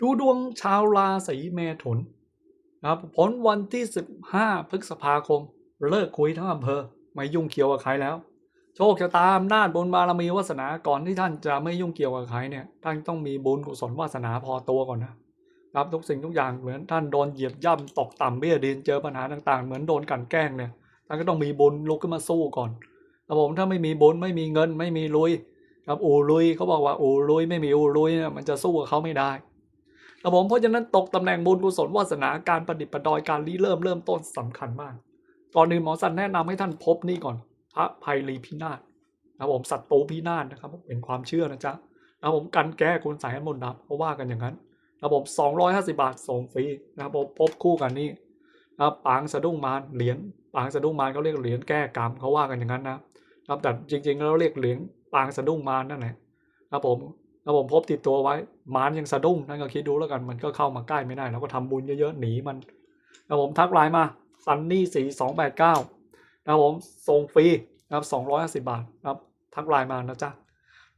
ดูดวงชาวราศีเมถุนนะครับผลวันที่ 15 พฤษภาคม เลิกคุยทั้งอำเภอ ไม่ยุ่งเกี่ยวกับใครแล้ว โชคชะตาอำนาจบุญบารมีวาสนาก่อนที่ท่านจะไม่ยุ่งเกี่ยวกับใครเนี่ยท่านต้องมีบุญกุศลวาสนาพอตัวก่อนนะครับทุกสิ่งทุกอย่างเหมือนท่านโดนเหยียบย่ำตกต่ำเบี้ยดินเจอปัญหาต่างๆ เหมือนโดนกันแกล้งเนี่ยท่านก็ต้องมีบุญลุกขึ้นมาสู้ก่อนครับผมถ้าไม่มีบุญไม่มีเงินไม่มีลุยครับอูลุยเขาบอกว่าอูลุยไม่มีอูลุยเนี่ยมันจะสู้กับเขาไม่ได้ ครับผมเพราะฉะนั้นตกตำแหน่งบุญกุศลวาสนาการประดิษฐ์ประดอยการรีเริ่มเริ่มต้นสำคัญมากก่อนอื่นหมอสันแนะนำให้ท่านพบนี่ก่อน พระภัยรีพินาศนะครับผมสัตว์ตูพินาศนะครับเป็นความเชื่อนะจ๊ะนะผมกันแก้คุณสายมนต์ดำเขาว่ากันอย่างนั้นนะครับผม250 บาทส่งฟรีนะครับผมพบคู่กันนี่นะปางสะดุ้งมารเหรียญปางสะดุ้งมารเขาเรียกเหรียญแก้กรรมเขาว่ากันอย่างนั้นนะครับแต่จริงๆแล้วเรียกเหรียญปางสะดุ้งมารนั่นแหละนะผม แล้วผมพบติดตัวไว้มารยังสะดุ้งนั่นก็คิดดูแล้วกันมันก็เข้ามาใกล้ไม่ได้เราก็ทำบุญเยอะๆหนีมันแล้วผมทักไลน์มาซันนี่สี่สองแปดเก้านะครับผมส่งฟรีนะครับสองร้อยห้าสิบาทนะครับทักไลน์มานะจ๊ะ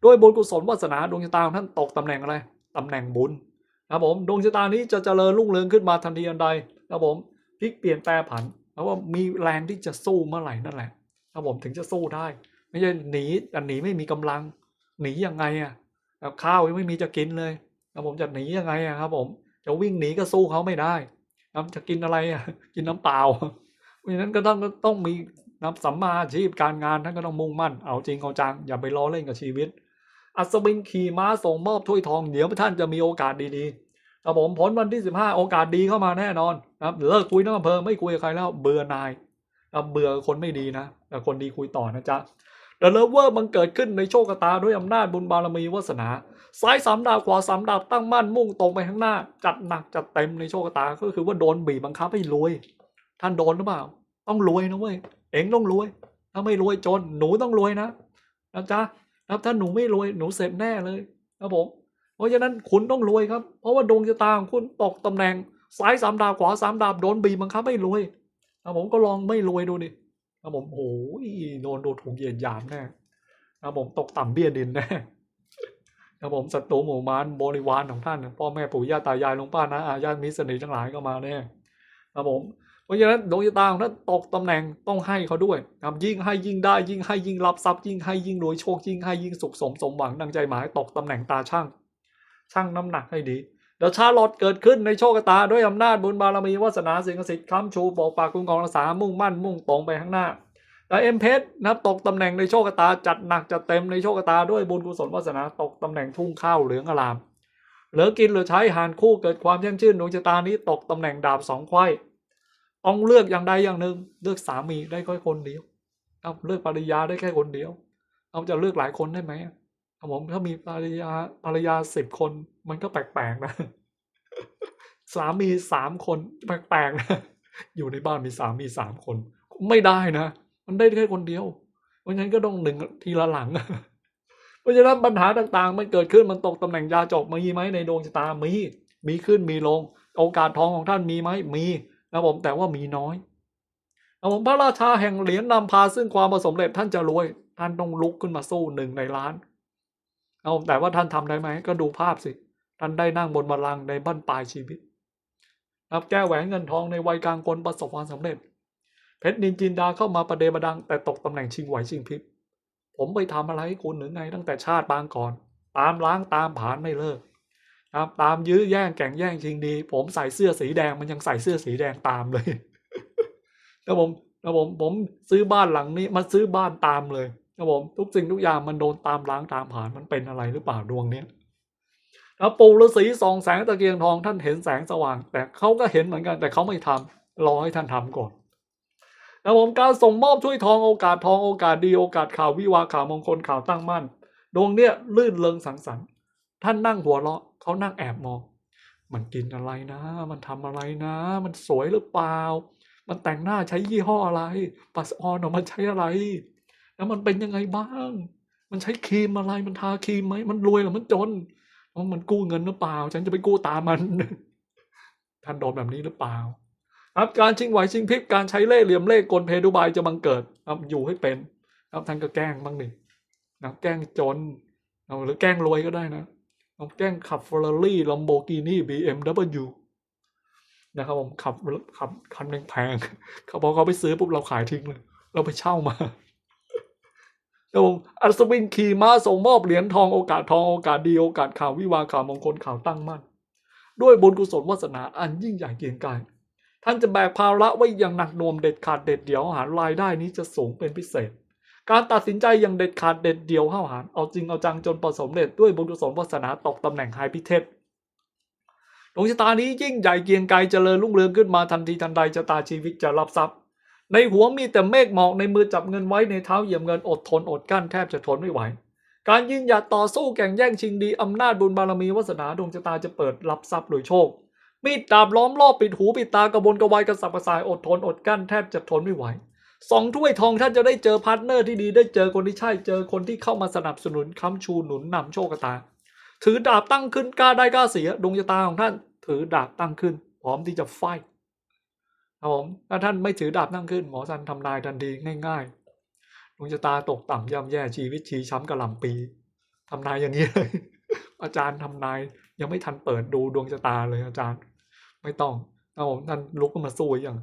ด้วยบุญกุศลวาสนาดวงชะตาของท่านตกตำแหน่งอะไรตำแหน่งบุญนะครับผมดวงชะตานี้จะเจริญรุ่งเรืองขึ้นมาทันทีอันใดนะครับผมพลิกเปลี่ยนแปลผันแล้วว่ามีแรงที่จะสู้เมื่อไหร่นั่นแหละนะครับผมถึงจะสู้ได้ ไม่ใช่หนีแต่หนีไม่มีกำลัง หนียังไงอะ กับข้าวยังไม่มีจะกินเลยแล้วผมจะหนียังไงอะครับ ผม จะวิ่งหนีก็สู้เขาไม่ได้ครับจะกินอะไรอะกินน้ำเปล่าเพราะฉะนั้นก็ต้องต้องมีนะสัมมาอาชีพการงานท่านก็ต้องมุ่งมั่น เอาจริงเอาจัง อย่าไปล้อเล่นกับชีวิต อัศวินขี่ม้าส่งมอบถ้วยทองเดี๋ยวท่านจะมีโอกาสดีๆครับผมผลวันที่ 15 โอกาสดีเข้ามาแน่นอนนะครับเลิกคุยทั้งอำเภอไม่คุยกับใครแล้วเบื่อนายครับเบื่อคนไม่ดีนะแต่คนดีคุยต่อนะจ๊ะ เดอะเลเวอร์มันเกิดขึ้นในโชคชะตาด้วยอำนาจบุญบารมีวาสนาซ้ายสามดาวขวาสามดาวตั้งมั่นมุ่งตรงไปข้างหน้า จัดหนักจัดเต็มในโชคชะตาก็คือว่าโดนบีบบังคับให้รวย ท่านโดนหรือเปล่า ต้องรวยนะเว้ยเอ็งต้องรวย ถ้าไม่รวยจนหนูต้องรวยนะนะจ๊ะครับถ้าหนูไม่รวยหนูเสร็จแน่เลยครับผมเพราะฉะนั้นคุณต้องรวยครับ เพราะว่าดวงชะตาของคุณตกตำแหน่งซ้ายสามดาวขวาสามดาวโดนบีบบังคับให้รวยครับผมก็ลองไม่รวยดูดิ ครับผมโอ้ยโดนโดนถูกเหยียดหยามแน่ครับผมตกต่ำเบี้ยดินแน่ครับผมศัตรูหมู่มารบริวารของท่านพ่อแม่ปู่ย่าตายายลุงป้านะอาญาติมิตรสนิททั้งหลายก็มาแน่ครับผมเพราะฉะนั้นดวงชะตาของท่านตกตำแหน่งต้องให้เขาด้วยครับยิ่งให้ยิ่งได้ยิ่งให้ยิ่งรับทรัพย์ยิ่งให้ยิ่งรวยโชคยิ่งให้ยิ่งสุขสมสมหวังดังใจหมายตกตำแหน่งตาช่างช่างน้ำหนักให้ดี เดี๋ยวชาลอตเกิดขึ้นในโชคชะตาด้วยอำนาจบุญบารมีวาสนาสิ่งศักดิ์สิทธิ์ค้ำชูปกปากคุ้มครองรักษามุ่งมั่นมุ่งตรงไปข้างหน้าแต่เอ็มเพชนะครับตกตำแหน่งในโชคชะตาจัดหนักจัดเต็มในโชคชะตาด้วยบุญกุศลวาสนาตกตำแหน่งทุ่งข้าวเหลืองอลาม เหลือกินเหลือใช้หารคู่เกิดความแช่มชื่นดวงชะตานี้ตกตำแหน่งดาบสองไขว้ต้องเลือกอย่างใดอย่างหนึ่งเลือกสามีได้แค่คนเดียวเอาเลือกภรรยาได้แค่คนเดียวเอาจะเลือกหลายคนได้ไหม ครับผมถ้ามีภรรยาภรรยาสิบคน มันก็แปลกๆนะสามีสามคนแปลกๆนะอยู่ในบ้านมีสามีสามคน ไม่ได้นะ มันได้แค่คนเดียว เพราะฉะนั้นก็ต้องหนึ่งทีละหลัง เพราะฉะนั้นปัญหาต่างๆ มันเกิดขึ้นมันตกตำแหน่งยาจบมีไหมในดวงชะตามีมีขึ้นมีลง โอกาสทองของท่านมีไหมมีนะผมแต่ว่ามีน้อยนะผมพระราชาแห่งเหรียญนำพาซึ่งความประสบเร็จท่านจะรวย ท่านต้องลุกขึ้นมาสู้หนึ่งในล้าน นะผมแต่ว่าท่านทำได้ไหม ก็ดูภาพสิ ท่านได้นั่งบนบัลลังก์ในบ้านปลายชีวิตนะครับแก้แหวนเงินทองในวัยกลางคนประสบความสำเร็จ เพชรนินจินดาเข้ามาประเดประดัง แต่ตกตำแหน่งชิงไหวชิงพริบ ผมไปทำอะไรให้คุณหรือไงตั้งแต่ชาติปางก่อน ตามล้างตามผานไม่เลิกนะครับตามยื้อแย่งแข่งแย่งชิงดี ผมใส่เสื้อสีแดงมันยังใส่เสื้อสีแดงตามเลยแล้วผมแล้วผมผมซื้อบ้านหลังนี้มาซื้อบ้านตามเลย แล้วผมทุกสิ่งทุกอย่างมันโดนตามล้างตามผ่านมันเป็นอะไรหรือเปล่าดวงเนี้ยแล้วปู่ฤาษีส่องแสงตะเกียงทองท่านเห็นแสงสว่าง แต่เขาก็เห็นเหมือนกัน แต่เขาไม่ทำรอให้ท่านทำก่อนแล้วผมการส่งมอบช่วยทองโอกาสทองโอกาสดีโอกาสข่าววิวาข่าวมงคลข่าวตั้งมั่น ดวงเนี้ยลื่นเริงสังสรรค์ ท่านนั่งหัวเราะเขานั่งแอบมอง มันกินอะไรนะ มันทำอะไรนะ มันสวยหรือเปล่า มันแต่งหน้าใช้ยี่ห้ออะไรปัสออนออกมาใช้อะไร แล้วมันเป็นยังไงบ้าง มันใช้ครีมอะไรมันทาครีมไหมมันรวยหรือมันจนมันกู้เงินหรือเปล่า ฉันจะไปกู้ตามมันท่านโดนแบบนี้หรือเปล่าครับการชิงไหวชิงพริบการใช้เล่ห์เหลี่ยมเล่ห์กลเพดุบายจะบังเกิดครับอยู่ให้เป็นครับท่านก็แกล้งบ้างดินะแกล้งจนเอาหรือแกล้งรวยก็ได้นะผมแกล้งขับ Ferrari Lamborghini BMW นะครับผมขับขับคันแพงๆเขาบอกเขาไปซื้อปุ๊บเราขายทิ้งเลย เราไปเช่ามา แล้วผมอัศวินขี่ม้าส่งมอบเหรียญทองโอกาสทองโอกาสดีโอกาสข่าววิวาข่าวมงคลข่าวตั้งมั่น ด้วยบุญกุศลวาสนาอันยิ่งใหญ่เกียงไกรท่านจะแบกภาระไว้อย่างหนักหน่วงเด็ดขาดเด็ดเดี่ยวหารายได้นี้จะสูงเป็นพิเศษ การตัดสินใจอย่างเด็ดขาดเด็ดเดี่ยวห้าหาญเอาจริงเอาจังจนประสบเร็จด้วยบุญกุศลวาสนาตกตำแหน่งหายพิเทศดวงชะตานี้ยิ่งใหญ่เกียงไกรเจริญรุ่งเรืองขึ้นมาทันทีทันใดชะตาชีวิตจะรับทรัพย์ ในหัวมีแต่เมฆหมอกในมือจับเงินไว้ในเท้าเหยียบเงินอดทนอดกั้นแทบจะทนไม่ไหว การยืนหยัดต่อสู้แข่งแย่งชิงดีอำนาจบุญบารมีวาสนาดวงชะตาจะเปิดรับทรัพย์โดยโชค มีดดาบล้อมรอบปิดหูปิดตากระบนกระวายกระสับกระส่ายอดทนอดกั้นแทบจะทนไม่ไหวสองถ้วยทองท่านจะได้เจอพาร์ทเนอร์ที่ดีได้เจอคนที่ใช่เจอคนที่เข้ามาสนับสนุนค้ำชูหนุนนำโชคชะตา ถือดาบตั้งขึ้นกล้าได้กล้าเสียดวงชะตาของท่าน ถือดาบตั้งขึ้น พร้อมที่จะไฟท์ ครับผมถ้าท่านไม่ถือดาบตั้งขึ้น หมอสันทำนายทันทีง่ายๆดวงชะตาตกต่ำย่ำแย่ชีวิตชีช้ำกระหล่ำปีทำนายอย่างนี้เลยอาจารย์ทำนายยังไม่ทันเปิดดูดวงชะตาเลยอาจารย์ ไม่ต้องนะผมท่านลุกขึ้นมาสู้อย่าง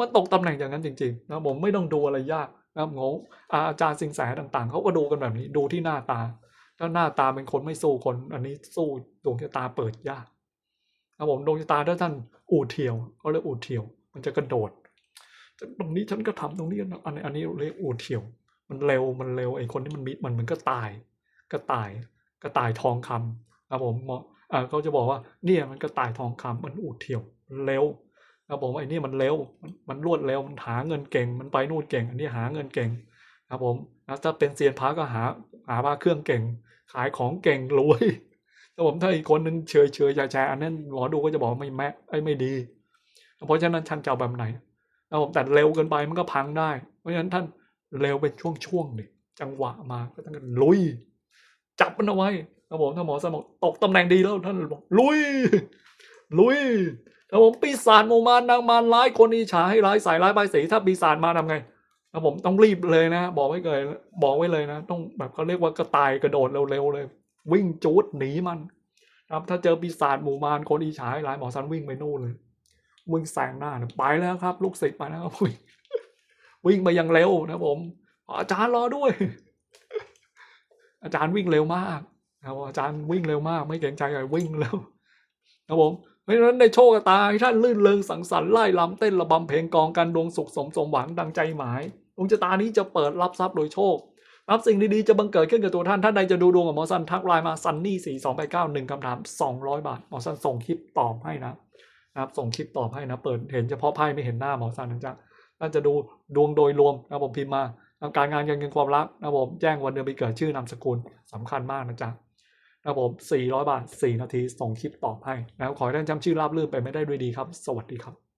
มันตกตำแหน่งอย่างนั้นจริงๆนะผมไม่ต้องดูอะไรยากนะครับงงอาจารย์สิงแสต่างๆเขาก็ดูกันแบบนี้ดูที่หน้าตา ถ้าหน้าตาเป็นคนไม่สู้คน อันนี้สู้ดวงชะตาเปิดยากนะผมดวงชะตาถ้าท่านอู่เทียวเขาเรียกอู่เทียว มันจะกระโดดตรงนี้ฉันก็ทำตรงนี้นะอันนี้อันนี้เรียกอูเทียว มันเร็วมันเร็วไอ้คนที่มันมิดมันมันก็ตายก็ตายก็ตายทองคำนะผมมองอ่าเขาจะบอกว่าเนี่ยมันก็ตายทองคำมันอูเทียวเร็วนะผมไอ้นี่มันเร็วมันรวดเร็วมันหาเงินเก่ง มันไปนู่นเก่ง อันนี้หาเงินเก่งครับผมนะถ้าเป็นเซียนพระก็หาหาว่าเครื่องเก่ง ขายของเก่งรวยถ้าผมถ้าอีกคนนึงเฉยเฉยแชร์อันนั้นหมอดูก็จะบอกไม่แม้ไอ้ไม่ดี เพราะฉะนั้นท่านจะเอาแบบไหนนะผมแต่เร็วเกินไปมันก็พังได้ เพราะฉะนั้นท่านเร็วเป็นช่วงๆดิจังหวะมาก็ต้องลุย จับมันเอาไว้นะผมถ้าหมอสมองตกตำแหน่งดีแล้วท่านบอกลุย ลุยถ้าผมปีศาจโมมานนางมารร้ายคนอิจฉาให้ร้ายใส่ร้ายใบสีถ้าปีศาจมาทำไงนะผมต้องรีบเลยนะ บอกไว้เลยบอกไว้เลยนะ ต้องแบบเขาเรียกว่ากระต่ายกระโดดเร็วๆเลย วิ่งจูดหนีมัน ครับถ้าเจอปีศาจหมู่มารคนอิจฉาให้ร้ายหมอสันวิ่งไปนู่นเลย วิ่งแซงหน้าเนี่ยไปแล้วครับ ลูกศิษย์ไปแล้วครับวิ่งวิ่งไปยังเร็วนะผมอาจารย์รอด้วย อาจารย์วิ่งเร็วมากนะครับอาจารย์วิ่งเร็วมาก ไม่เกรงใจใครวิ่งเร็วนะผมเพราะฉะนั้นในโชคตาให้ท่านลื่นเริงสังสรรค์ไล่ลำเต้นระบำเพลงกองกันดวงสุขสมสมหวังดังใจหมายดวงชะตานี้จะเปิดรับทรัพย์โดยโชครับสิ่งดีๆจะบังเกิดขึ้นกับตัวท่าน ท่านใดจะดูดวงกับหมอสันทักไลน์มาซันนี่สี่สองแปดเก้าหนึ่งคำถามสองร้อยบาท หมอสันส่งคลิปตอบให้นะ นะครับ ส่งคลิปตอบให้นะ เปิดเห็นเฉพาะไพ่ไม่เห็นหน้าหมอสันนะจ๊ะน่าจะดูดวงโดยรวมนะผมพิมพ์มาทำการงานการเงินความรักนะผมแจ้งวันเดือนปีเกิดชื่อนามสกุลสำคัญมากนะจ๊ะนะผม400 บาท 4 นาที ส่งคลิปตอบให้นะครับขอให้ท่านจำชื่อราบลื่นไปไม่ได้ด้วยดีครับ สวัสดีครับ